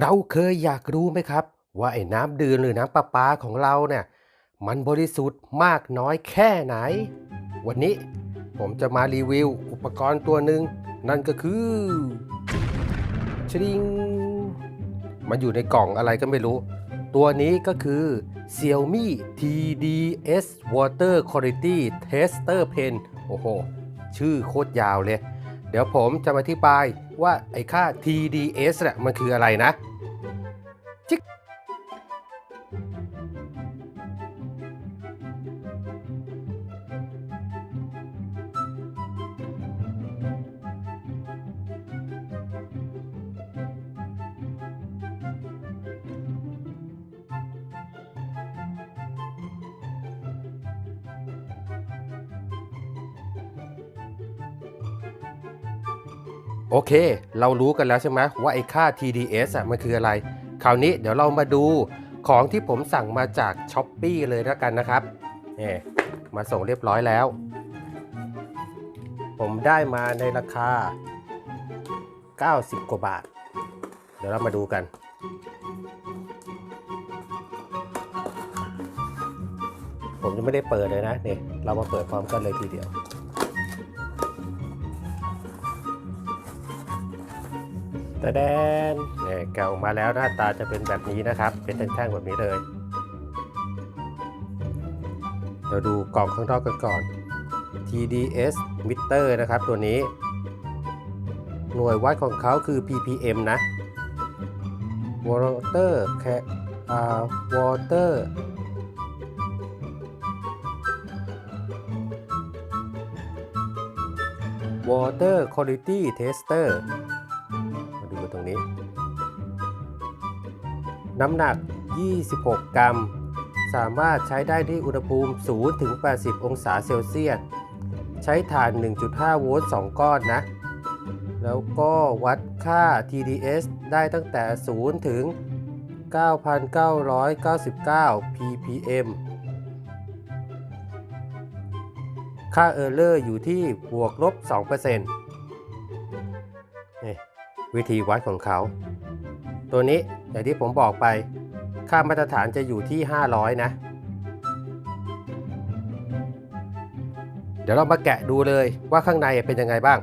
เราเคยอยากรู้ไหมครับ ว่าไอ้น้ำดื่มหรือน้ำประปาของเราเนี่ยมันบริสุทธิ์มากน้อยแค่ไหน วันนี้ผมจะมารีวิวอุปกรณ์ตัวหนึ่งนั่นก็คือชริง มันอยู่ในกล่องอะไรก็ไม่รู้ ตัวนี้ก็คือ Xiaomi TDS Water Quality Tester Pen โอ้โห ชื่อโคตรยาวเลย เดี๋ยวผมจะมาอธิบายว่าไอ้ค่า TDS เนี่ยมันคืออะไรนะ โอเค เรารู้กันแล้วใช่ไหมว่าไอ้ค่า TDS อะมันคืออะไร คราวนี้เดี๋ยวเรามาดูของที่ผมสั่งมาจาก s h อ p e e เลยแล้วกันนะครับนี่มาส่งเรียบร้อยแล้ว ผมได้มาในราคา 90 กว่าบาท เดี๋ยวเรามาดูกัน ผมยังไม่ได้เปิดเลยนะเนี่ยเรามาเปิดพร้อมกันเลยทีเดียว ต่แดนเนี่ยแกะออกมาแล้วหน้าตาจะเป็นแบบนี้นะครับ เป็นแท่งๆแบบนี้เลยเราดูกล่องข้างนอกกันก่อน TDS meter นะครับตัวนี้ หน่วยวัดของเขาคือ ppm นะ water แค่อ่า water water quality tester มาดูกันตรงนี้ น้ำหนัก 26 กรัม สามารถใช้ได้ที่อุณหภูมิ 0 ถึง 80 องศาเซลเซียส ใช้ถ่าน 1.5 โวลต์2ก้อนนะ แล้วก็วัดค่า TDS ได้ตั้งแต่ 0 ถึง 9,999 ppm ค่า Error อร์อยู่ที่บวกลบ 2% วิธีวัดของเขา ตัวนี้อย่างที่ผมบอกไป ค่ามาตรฐานจะอยู่ที่ 500 นะ เดี๋ยวเรามาแกะดูเลยว่าข้างในเป็นยังไงบ้าง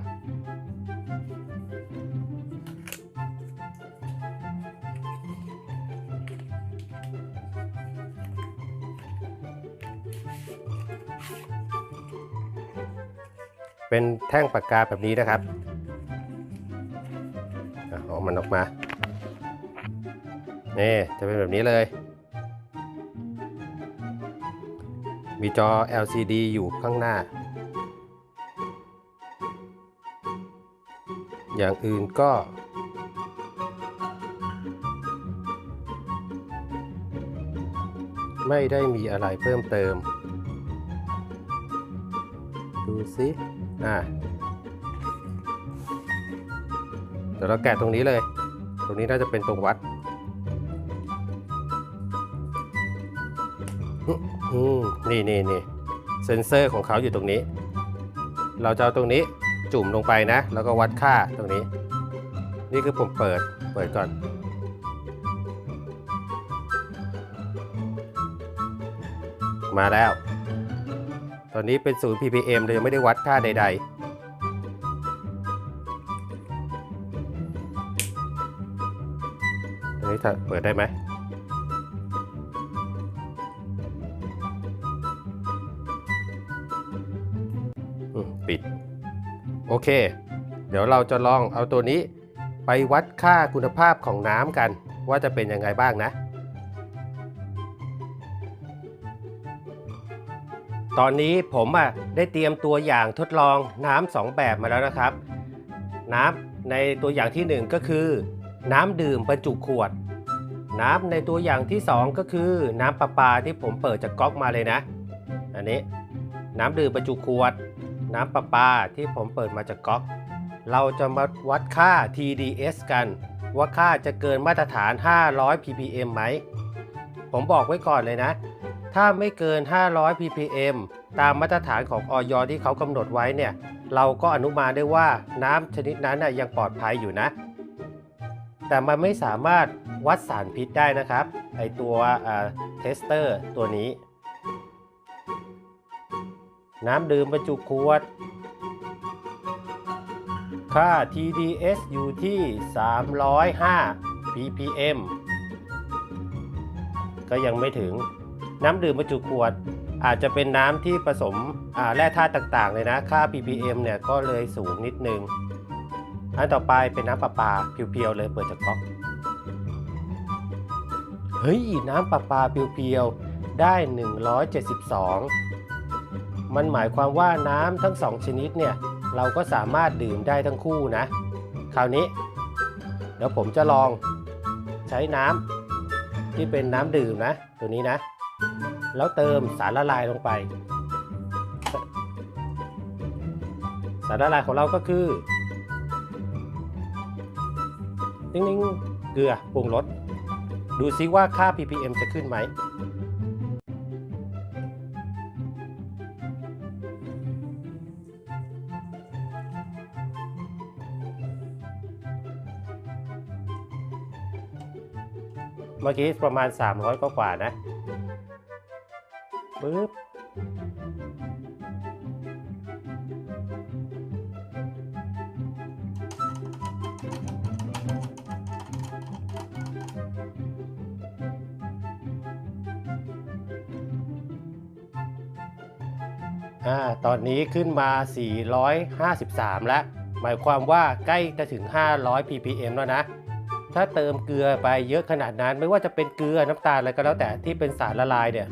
เป็นแท่งปากกาแบบนี้นะครับ เอามันออกมานี่จะเป็นแบบนี้เลย มีจอ LCD อยู่ข้างหน้า อย่างอื่นก็ไม่ได้มีอะไรเพิ่มเติม ดูสิ อ่า ดี๋ยวเราแกะตรงนี้เลย ตรงนี้น่าจะเป็นตรงวัดอืมนี่นี่นี่เซนเซอร์ของเขาอยู่ตรงนี้ เราจะเอาตรงนี้จุ่มลงไปนะ แล้วก็วัดค่าตรงนี้ นี่คือผมเปิด เปิดก่อน มาแล้ว ตอนนี้เป็นศูนย์ ppm เรายังไม่ได้วัดค่าใด ๆ ตรงนี้ถ้าเปิดได้ไหมปิด โอเค เดี๋ยวเราจะลองเอาตัวนี้ไปวัดค่าคุณภาพของน้ำกัน ว่าจะเป็นยังไงบ้างนะ ตอนนี้ผมอะได้เตรียมตัวอย่างทดลองน้ำสองแบบมาแล้วนะครับ น้ำในตัวอย่างที่หนึ่งก็คือ น้ำดื่มบรรจุขวด น้ำในตัวอย่างที่สองก็คือน้ำประปาที่ผมเปิดจากก๊อกมาเลยนะ อันนี้น้ำดื่มบรรจุขวด น้ำประปาที่ผมเปิดมาจากก๊อก เราจะมาวัดค่า TDS กัน ว่าค่าจะเกินมาตรฐาน 500 ppm ไหม ผมบอกไว้ก่อนเลยนะ ถ้าไม่เกิน 500 ppm ตามมาตรฐานของออยที่เขากำหนดไว้เนี่ย เราก็อนุมานได้ว่าน้ำชนิดนั้นนะยังปลอดภัยอยู่นะ แต่มันไม่สามารถ วัดสารพิษได้นะครับไอตัวเทสเตอร์ตัวนี้ น้ำดื่มบรรจุขวด ค่า TDS อยู่ที่ 305 ppm ก็ยังไม่ถึงน้ำดื่มบรรจุขวดอาจจะเป็นน้ำที่ผสมแร่ธาตุต่างๆ เลยนะ ค่า ppm เนี่ยก็เลยสูงนิดนึง อันต่อไปเป็นน้ำประปาเพียวๆเลยเปิดจากก๊อก เฮ้ย น้ำประปาเพียวๆ ได้ 172 มันหมายความว่าน้ำทั้งสองชนิดเนี่ย เราก็สามารถดื่มได้ทั้งคู่นะ คราวนี้ เดี๋ยวผมจะลองใช้น้ำที่เป็นน้ำดื่มนะ ตัวนี้นะ แล้วเติมสารละลายลงไป สารละลายของเราก็คือนิ่งๆเกลือปรุงรส ดูซิว่าค่า ppm จะขึ้นไหม เมื่อกี้ประมาณ 300 กว่ากว่าๆนะปึ๊บ อ่าตอนนี้ขึ้นมา 453 แล้ว หมายความว่าใกล้จะถึง 500 ppm แล้วนะ ถ้าเติมเกลือไปเยอะขนาดนั้น ไม่ว่าจะเป็นเกลือน้ำตาลอะไรก็แล้วแต่ที่เป็นสารละลายเนี่ย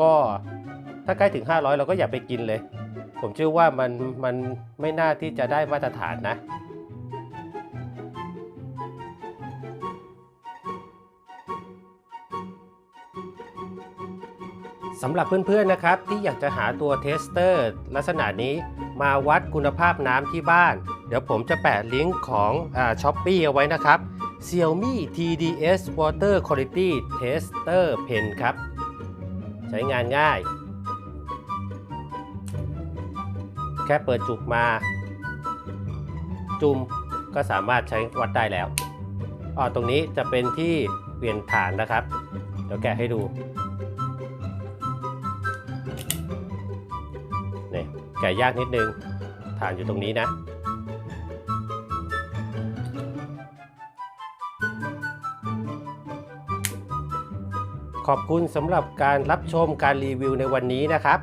ก็ถ้าใกล้ถึง 500 เราก็อย่าไปกินเลย ผมเชื่อว่ามันมันไม่น่าที่จะได้มาตรฐานนะ สำหรับเพื่อนๆนะครับที่อยากจะหาตัวเทสเตอร์ลักษณะนี้มาวัดคุณภาพน้ำที่บ้าน เดี๋ยวผมจะแปะลิงก์ของช้อปปี้เอาไว้นะครับ Xiaomi TDS Water Quality Tester Pen ครับ ใช้งานง่าย แค่เปิดจุกมา จุ่มก็สามารถใช้วัดได้แล้วอ๋อตรงนี้จะเป็นที่เปลี่ยนฐานนะครับ เดี๋ยวแกะให้ดู แกะยากนิดนึงฐานอยู่ตรงนี้นะ ขอบคุณสำหรับการรับชมการรีวิวในวันนี้นะครับ